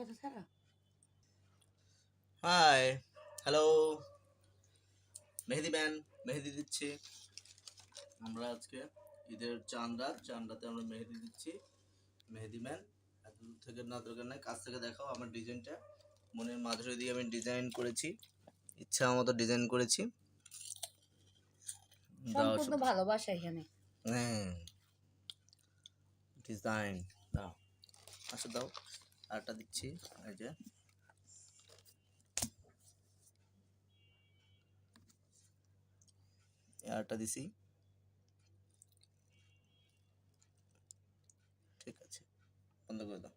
কথা ছাড়া? Hi hello mehndi man mehndi দিচ্ছি। আমরা আজকে ঈদের চাঁদ রাত চাঁদ রাতে আমরা মেহেদি দিচ্ছি। মেহেদি ম্যান এত দূর থেকে না দরকার নাই কাছ থেকে দেখাও আমার ডিজাইনটা। মনের মাধুরী দিয়ে আমি ডিজাইন করেছি। ইচ্ছা মতো ডিজাইন করেছি। দাও সম্পূর্ণ ভালোবাসা এখানে। হ্যাঁ। ডিজাইন দাও। আচ্ছা দাও। আরেকটা দিচ্ছি এই যে। আটা দিছি। ঠিক আছে বন্ধ করে দাও।